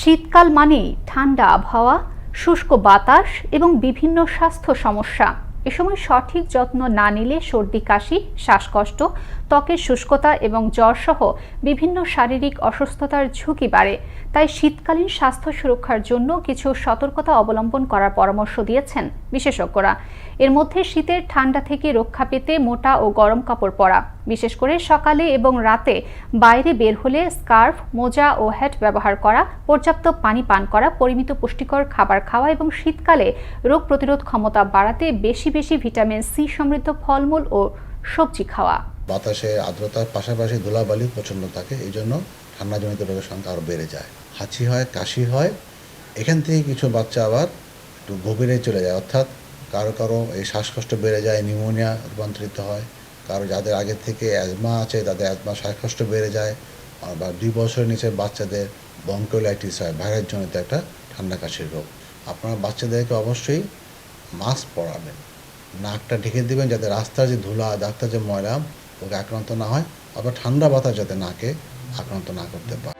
শীতকাল মানেই ঠান্ডা আবহাওয়া, শুষ্ক বাতাস এবং বিভিন্ন স্বাস্থ্য সমস্যা। এ সময় সঠিক যত্ন না নিলে সর্দি, কাশি, শ্বাসকষ্ট, ত্বকের শুষ্কতা এবং জ্বরসহ বিভিন্ন শারীরিক অসুস্থতার ঝুঁকি বাড়ে। তাই শীতকালীন স্বাস্থ্য সুরক্ষার জন্য কিছু সতর্কতা অবলম্বন করার পরামর্শ দিয়েছেন বিশেষজ্ঞরা। এর মধ্যে শীতের ঠান্ডা থেকে রক্ষা পেতে মোটা ও গরম কাপড় পরা বিশেষ করে সকালে এবং রাতে বাইরে বের হলে স্কার্ফ, মোজা ও হ্যাট ব্যবহার করা, পর্যাপ্ত পানি পান করা, পরিমিত পুষ্টিকর খাবার খাওয়া এবং শীতকালে রোগ প্রতিরোধ ক্ষমতা বাড়াতে বেশি বেশি ভিটামিন সি সমৃদ্ধ ফলমূল ও সবজি খাওয়া। বাতাসে আর্দ্রতার পাশাপাশি ধুলাবালি প্রচণ্ড থাকে, এই জন্য ঠান্ডাজনিত রোগের সংখ্যা আরও বেড়ে যায়। হাঁচি হয়, কাশি হয়, এখান থেকে কিছু বাচ্চা আবার একটু গভীরে চলে যায়। অর্থাৎ কারও কারও এই শ্বাসকষ্ট বেড়ে যায়, নিউমোনিয়া রূপান্তরিত হয় কারও যাদের আগে থেকে অ্যাজমা আছে, তাদের অ্যাজমা শ্বাসকষ্ট বেড়ে যায়। বা দুই বছরের নিচে বাচ্চাদের বঙ্কোলাইটিস হয় ভাইরাস জনিত একটা ঠান্ডা কাশির রোগ। আপনারা বাচ্চাদেরকে অবশ্যই মাস্ক পরাবেন। নাকটা ঢেকে দিবেন যাতে রাস্তার যে ধুলা, রাস্তার যে ময়লা ওকে আক্রান্ত না হয়, আবার ঠান্ডা বাতাস যাতে নাকে আক্রান্ত না করতে পারে।